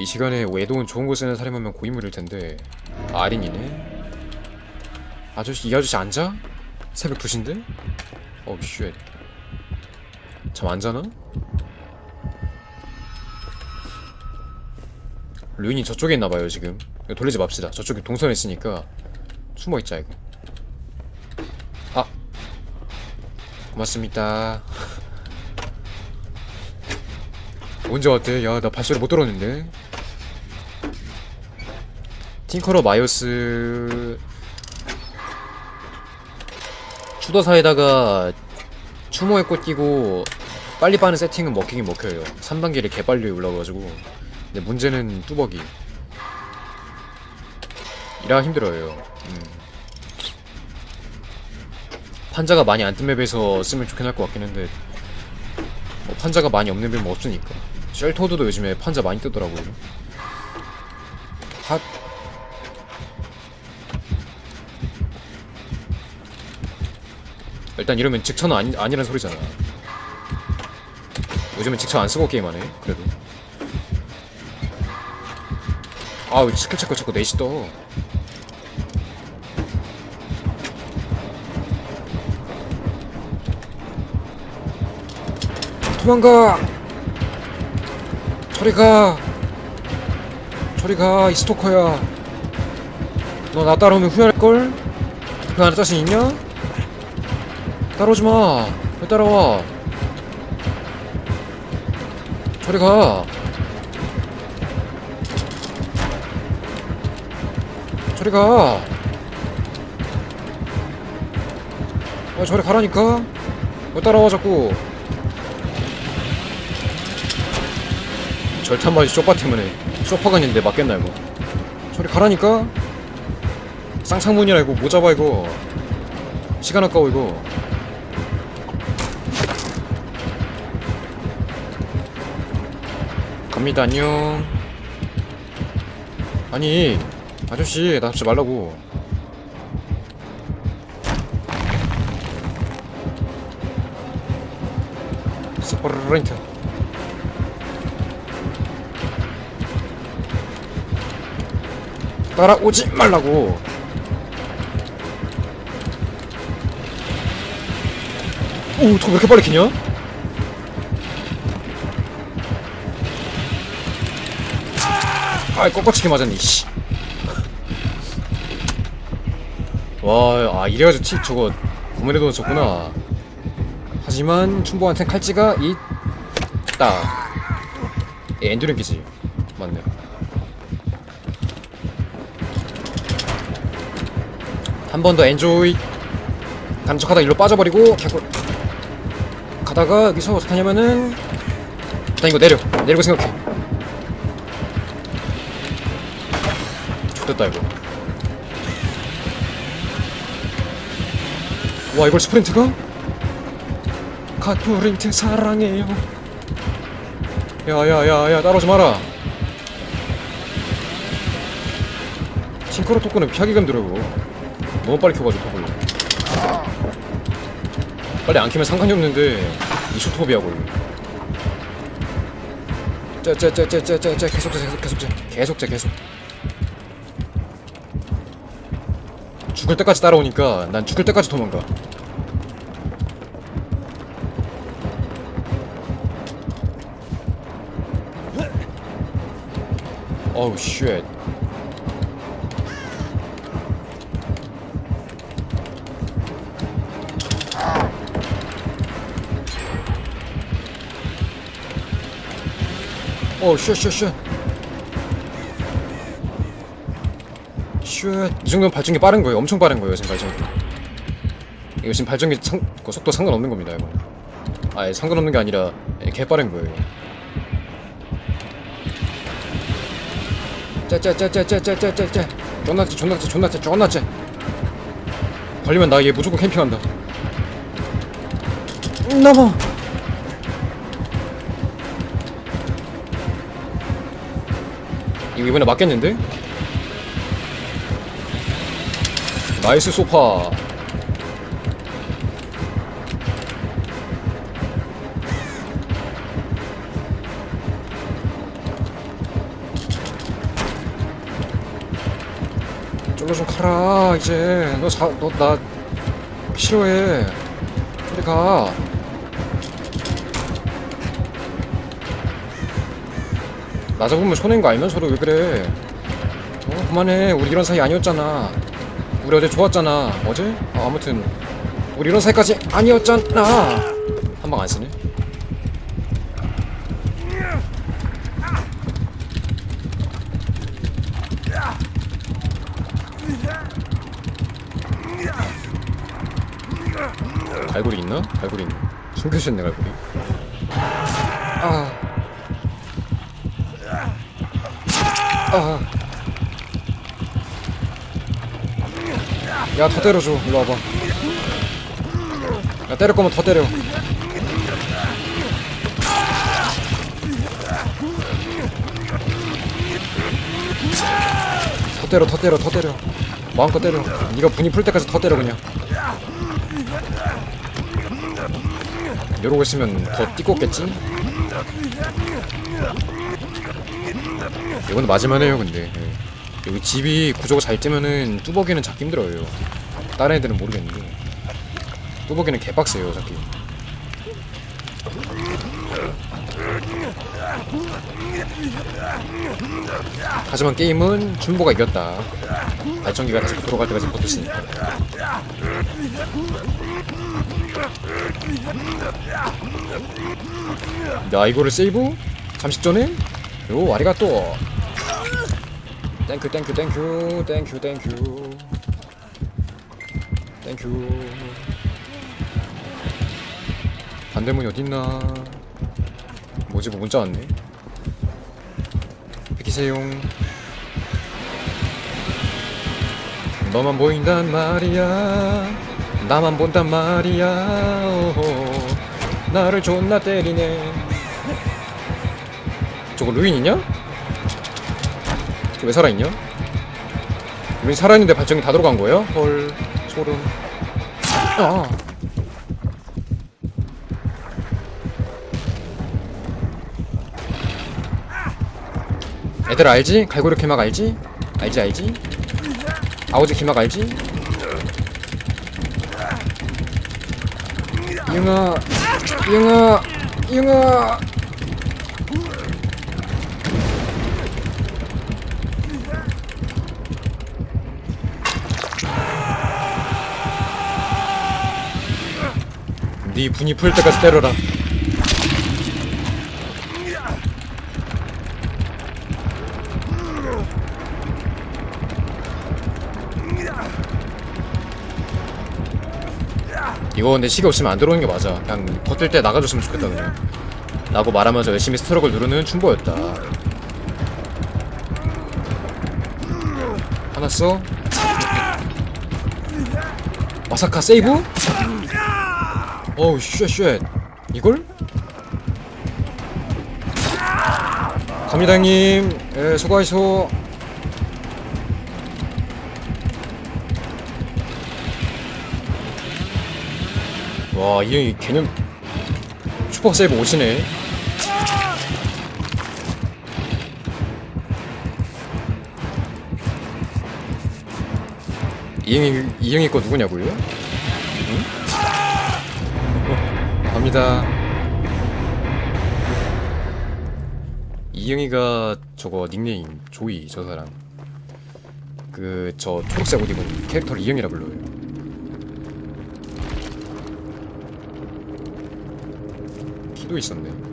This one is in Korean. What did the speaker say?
이 시간에 외도운 좋은 곳 쓰는 사람이면 고인물일 텐데. 아, 아린이네? 아저씨 이 아저씨 앉아? 새벽 2시인데? 어우 쉣 잠안 자나? 루인이 저쪽에 있나봐요 지금. 돌리지 맙시다. 저쪽에 동선에 있으니까 숨어있자 이거. 아! 고맙습니다. 언제 왔대? 야 나 발소리 못 들었는데 팅커러 마이오스 추더사에다가 추모의 꽃 끼고 빨리 빠는 세팅은 먹히긴 먹혀요. 3단계를 개빨리 올라가가지고. 근데 문제는 뚜벅이. 일하기 힘들어요. 음. 판자가 많이 안 뜬 맵에서 쓰면 좋긴 할 것 같긴 한데 뭐 판자가 많이 없는 맵은 없으니까. 쉘토드도 요즘에 판자 많이 뜨더라고요. 핫 일단 이러면 직천은 아니, 아니란 소리잖아. 요즘엔 직천 안 쓰고 게임하네 그래도. 아왜 스킬 체크 자꾸 넷이 떠. 도망가! 저리 가! 저리 가 이 스토커야. 너 나 따라오면 후회할걸? 후회하는 자신 있냐? 따라오지 마. 왜 따라와? 저리 가. 저리 가. 아, 저리 가라니까. 왜 따라와 자꾸? 절탄 맞이 쇼파 때문에 쇼파가 있는데 맞겠나 이거? 저리 가라니까. 쌍창문이라 이거 뭐 잡아 이거. 시간 아까워 이거. 갑니다 안녕 아니 아저씨 나 잡지 말라고. 스프린트. 따라오지 말라고. 오, 저왜 이렇게 빨리 키냐? 아이 꺾어치기 맞았니 씨. 와, 아 이래가지고 티 저거 돈 썼구나. 하지만 춘보한테 칼찌가 있다. 예, 엔드링기지 맞네. 한 번 더 엔조이 간척하다 일로 빠져버리고 개꿀 가다가 여기서 어떻게 하냐면은 일단 이거 내려 내리고 생각해 됐다 이거. 와 이걸 스프린트가? 갓프린트 사랑해요. 야야야야 따라오지 마라. 싱크로 토크는 피하기가 힘들어 이거 너무 빨리 켜가지고 토크를. 빨리 안 켜면 상관이 없는데 이쇼톱이야 걸려 째째째째째째 계속 째 계속 계속 째 계속 째 계속 죽을 때까지 따라오니까 난 죽을 때까지 도망가. 어우 쉣. 어우 쉣쉣쉣. 쉣. 이 정도면 발전기 빠른 거예요. 엄청 빠른 거예요, 지금 발전기. 이거 지금 발전기 상, 그 속도 상관없는 겁니다, 이거. 아예 상관없는 게 아니라 개 빠른 거예요. 째째째째째째째째 존나 째 존나 째 존나 째 존나 째 걸리면 나 얘 무조건 캠핑한다 음, 넘어 이거 이번에 맞겠는데? 나이스 소파. 졸로 좀 가라 이제. 너너나 싫어해. 저리 가 나 잡으면 손해인 거 알면서도 왜 그래? 어 그만해. 우리 이런 사이 아니었잖아. 우리 어제 좋았잖아 어제? 아, 아무튼 우리 이런 사이까지 아니었잖아 한 방 안 쓰네 갈고리 있나? 갈고리 있네 숨겨주셨네 갈고리 아. 아. 야, 더 때려줘. 일로 와봐. 야, 때릴 거면 더 때려. 더 때려, 더 때려, 더 때려. 마음껏 때려. 네가 분이 풀 때까지 더 때려 그냥. 이러고 있으면 더 띠껍겠지? 이건 맞을만해요 근데 예. 여기 집이 구조가 잘 뜨면은 뚜벅이는 잡기 힘들어요. 다른 애들은 모르겠는데. 뚜벅이는 개빡세요 잡기. 하지만 게임은 춘보가 이겼다. 발전기가 다시 돌아갈 때까지 버텼으니까. 야 이거를 세이브? 잠식 전에? 요 아리가또 땡큐 땡큐 땡큐 땡큐 땡큐 땡큐 반대문이 어딨나? 뭐지 뭐 문자 왔네. 비키세요 너만 보인단 말이야. 나만 본단 말이야. 오호. 나를 존나 때리네. 저거 루인이냐? 저왜 살아있냐? 루인 살아있는데 발전기 다 들어간 거예요? 헐 소름 아 애들 알지? 갈고리 개막 알지? 알지 알지? 아우지 개막 알지? 이응아 이응아 이응아 네 분이 풀 때까지 때려라. 이거 근데 시계 없으면 안 들어오는 게 맞아. 그냥 버틸 때 나가줬으면 좋겠다 그냥. 라고 말하면서 열심히 스트럭을 누르는 하나 써 마사카 세이브? 어우 쉣쉣 이걸? 갑니다 형님 예 수고하시오 와, 이 형이 개념 슈퍼 세이브 오시네. 이 형이 이 형이 거 누구냐고요? 갑니다. 이영이가 저거 닉네임 조이 저 사람 그 저 초록색 옷 입은 캐릭터를 이영이라 불러요. 키도 있었네.